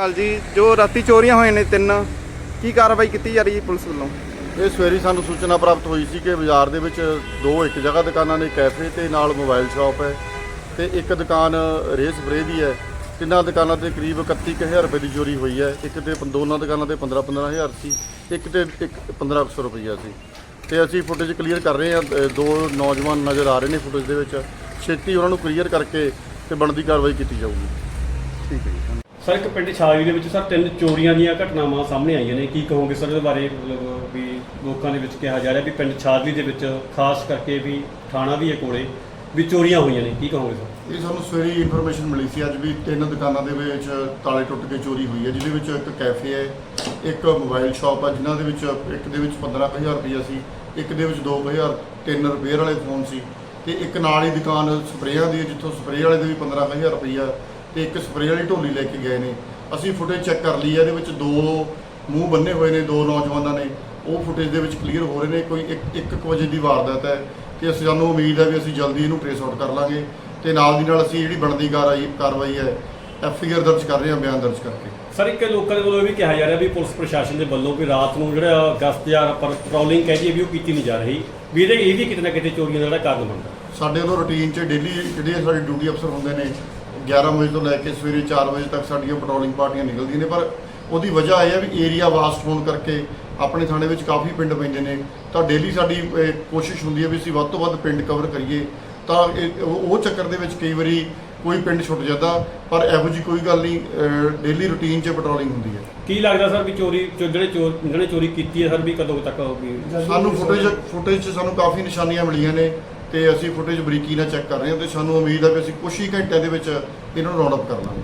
ਹਾਲ ਜੀ ਜੋ ਰਾਤੀ ਚੋਰੀਆਂ ਹੋਈਆਂ ਨੇ ਤਿੰਨ ਕੀ ਕਾਰਵਾਈ ਕੀਤੀ ਜਾ ਰਹੀ ਹੈ ਪੁਲਿਸ ਵੱਲੋਂ? ਇਹ ਸਵੇਰੀ ਸਾਨੂੰ ਸੂਚਨਾ ਪ੍ਰਾਪਤ ਹੋਈ ਸੀ ਕਿ ਬਾਜ਼ਾਰ ਦੇ ਵਿੱਚ ਦੋ ਇੱਕ ਜਗ੍ਹਾ ਦੁਕਾਨਾਂ ਨੇ ਕੈਫੇ ਤੇ ਨਾਲ ਮੋਬਾਈਲ ਸ਼ਾਪ ਹੈ ਤੇ ਇੱਕ ਦੁਕਾਨ ਰੇਹ ਸਪਰੇਅ ਦੀ ਹੈ। ਤਿੰਨਾਂ ਦੁਕਾਨਾਂ ਤੇ ਕਰੀਬ 31000 ਰੁਪਏ ਦੀ ਚੋਰੀ ਹੋਈ ਹੈ। ਇੱਕ ਤੇ ਦੋਨਾਂ ਦੁਕਾਨਾਂ ਤੇ 15 15000 ਸੀ ਇੱਕ ਤੇ ਇੱਕ 1500 ਰੁਪਈਆ ਸੀ। ਤੇ ਅਸੀਂ ਫੁਟੇਜ ਕਲੀਅਰ ਕਰ ਰਹੇ ਹਾਂ ਦੋ ਨੌਜਵਾਨ ਨਜ਼ਰ ਆ ਰਹੇ ਨੇ ਫੁਟੇਜ ਦੇ ਵਿੱਚ। ਛੇਤੀ ਉਹਨਾਂ ਨੂੰ ਕਲੀਅਰ ਕਰਕੇ ਤੇ ਬਣਦੀ ਕਾਰਵਾਈ ਕੀਤੀ ਜਾਊਗੀ। ਠੀਕ ਹੈ ਜੀ ਸਰ ਇੱਕ ਪਿੰਡ ਛਾਜਲੀ ਦੇ ਵਿੱਚ ਸਰ ਤਿੰਨ ਚੋਰੀਆਂ ਦੀਆਂ ਘਟਨਾਵਾਂ ਸਾਹਮਣੇ ਆਈਆਂ ਨੇ। ਕੀ ਕਹੋਗੇ ਸਰ ਇਹਦੇ ਬਾਰੇ ਮਤਲਬ ਵੀ ਲੋਕਾਂ ਦੇ ਵਿੱਚ ਕਿਹਾ ਜਾ ਰਿਹਾ ਵੀ ਪਿੰਡ ਛਾਜਲੀ ਦੇ ਵਿੱਚ ਖਾਸ ਕਰਕੇ ਵੀ ਥਾਣਾ ਵੀ ਹੈ ਕੋਲੇ ਵੀ ਚੋਰੀਆਂ ਹੋਈਆਂ ਨੇ। ਕੀ ਕਹੋਗੇ ਸਰ? ਇਹ ਸਾਨੂੰ ਸਵੇਰੇ ਇਨਫੋਰਮੇਸ਼ਨ ਮਿਲੀ ਸੀ ਅੱਜ ਵੀ ਤਿੰਨ ਦੁਕਾਨਾਂ ਦੇ ਵਿੱਚ ਤਾਲੇ ਟੁੱਟ ਕੇ ਚੋਰੀ ਹੋਈ ਹੈ ਜਿਹਦੇ ਵਿੱਚ ਇੱਕ ਕੈਫੇ ਹੈ ਇੱਕ ਮੋਬਾਈਲ ਸ਼ਾਪ ਹੈ ਜਿਨ੍ਹਾਂ ਦੇ ਵਿੱਚ ਇੱਕ ਦੇ ਵਿੱਚ 15000 ਰੁਪਈਆ ਸੀ ਇੱਕ ਦੇ ਵਿੱਚ 2000 ਤਿੰਨ ਰਿਪੇਅਰ ਵਾਲੇ ਫੋਨ ਸੀ ਤੇ ਇੱਕ ਨਾਲ ਹੀ ਦੁਕਾਨ ਸਪਰੇਆਂ ਦੀ ਹੈ, ਜਿੱਥੋਂ ਸਪਰੇਅ ਵਾਲੇ ਦੇ ਵੀ 15000 ਰੁਪਈਆ ਤੇ ਇੱਕ ਸਪਰੇਅ ਵਾਲੀ ਢੋਲੀ ਲੈ ਕੇ ਗਏ ਨੇ। ਅਸੀਂ ਫੁਟੇਜ ਚੈੱਕ ਕਰ ਲਈ ਹੈ ਇਹਦੇ ਵਿੱਚ ਦੋ ਮੂੰਹ ਬੰਨੇ ਹੋਏ ਨੇ ਦੋ ਨੌਜਵਾਨਾਂ ਨੇ। ਉਹ ਫੁਟੇਜ ਦੇ ਵਿੱਚ ਕਲੀਅਰ ਹੋ ਰਹੇ ਨੇ ਕੋਈ 1 ਵਜੇ ਦੀ ਵਾਰਦਾਤ ਹੈ ਤੇ ਅਸੀਂ ਸਾਨੂੰ ਉਮੀਦ ਹੈ ਵੀ ਅਸੀਂ ਜਲਦੀ ਇਹਨੂੰ ਟ੍ਰੇਸ ਆਊਟ ਕਰ ਲਾਂਗੇ ਤੇ ਨਾਲ ਦੀ ਨਾਲ ਅਸੀਂ ਜਿਹੜੀ ਬਣਦੀ ਕਾਰਵਾਈ ਕਾਰਵਾਈ ਹੈ ਐਫ ਆਰ ਦਰਜ ਕਰ ਰਹੇ ਹਾਂ ਬਿਆਨ ਦਰਜ ਕਰਕੇ। ਸਰ ਇੱਕ ਲੋਕਾਂ ਦੇ ਵੱਲੋਂ ਇਹ ਵੀ ਕਿਹਾ ਜਾ ਰਿਹਾ ਵੀ ਪੁਲਿਸ ਪ੍ਰਸ਼ਾਸਨ ਦੇ ਵੱਲੋਂ ਵੀ ਰਾਤ ਨੂੰ ਜਿਹੜਾ ਗਸ਼ਤ ਜਾਂ ਪਰ ਪੈਟਰੋਲਿੰਗ ਕਹਿ ਦਈਏ ਵੀ ਉਹ ਕੀਤੀ ਨਹੀਂ ਜਾ ਰਹੀ। ਵੀ ਇਹਦੇ ਇਹ ਵੀ ਕਿਤੇ ਨਾ ਕਿਤੇ ਚੋਰੀਆਂ ਦਾ ਜਿਹੜਾ ਕਾਰਨ ਬਣਦਾ। ਸਾਡੇ ਵੱਲੋਂ ਰੁਟੀਨ 'ਚ ਡੇਲੀ ਜਿਹੜੇ ਸਾਡੇ ਡਿਊਟੀ ਅਫਸਰ ਹੁੰਦੇ ਨੇ 11 ਵਜੇ ਤੋਂ ਲੈ ਕੇ ਸਵੇਰੇ 4 ਵਜੇ ਤੱਕ ਸਾਡੀਆਂ ਪੈਟਰੋਲਿੰਗ ਪਾਰਟੀਆਂ ਨਿਕਲਦੀਆਂ ਨੇ ਪਰ ਉਹਦੀ ਵਜ੍ਹਾ ਇਹ ਹੈ ਵੀ ਏਰੀਆ ਵਾਸਟ ਹੋਣ ਕਰਕੇ ਆਪਣੇ ਥਾਣੇ ਵਿੱਚ ਕਾਫੀ ਪਿੰਡ ਪੈਂਦੇ ਨੇ। ਤਾਂ ਡੇਲੀ ਸਾਡੀ ਕੋਸ਼ਿਸ਼ ਹੁੰਦੀ ਹੈ ਵੀ ਅਸੀਂ ਵੱਧ ਤੋਂ ਵੱਧ ਪਿੰਡ ਕਵਰ ਕਰੀਏ। ਤਾਂ ਉਹ ਚੱਕਰ ਦੇ ਵਿੱਚ ਕਈ ਵਾਰੀ ਕੋਈ ਪਿੰਡ ਛੁੱਟ ਜਾਂਦਾ ਪਰ ਇਹੋ ਜੀ ਕੋਈ ਗੱਲ ਨਹੀਂ ਡੇਲੀ ਰੁਟੀਨ 'ਚ ਪੈਟਰੋਲਿੰਗ ਹੁੰਦੀ ਹੈ ਕੀ ਲੱਗਦਾ ਸਰ ਵੀ ਚੋਰੀ ਜਿਹੜੇ ਚੋਰ ਜਿਹੜੇ ਚੋਰੀ ਕੀਤੀ ਹੈ ਸਰ ਵੀ ਕਦੋਂ ਤੱਕ ਵੀ ਸਾਨੂੰ ਫੁਟੇਜ ਫੁਟੇਜ 'ਚ ਸਾਨੂੰ ਕਾਫੀ ਨਿਸ਼ਾਨੀਆਂ ਮਿਲੀਆਂ ਨੇ। ਤੇ ਅਸੀਂ ਫੁਟੇਜ ਬਰੀਕੀ ਨਾਲ ਚੈੱਕ ਕਰ ਰਹੇ ਹਾਂ ਤੇ ਸਾਨੂੰ ਉਮੀਦ ਹੈ ਕਿ ਅਸੀਂ ਕੁਝ ਹੀ ਘੰਟਿਆਂ ਦੇ ਵਿੱਚ ਇਹਨਾਂ ਨੂੰ ਰਾਉਂਡ ਅਪ ਕਰ ਲਾਂਗੇ।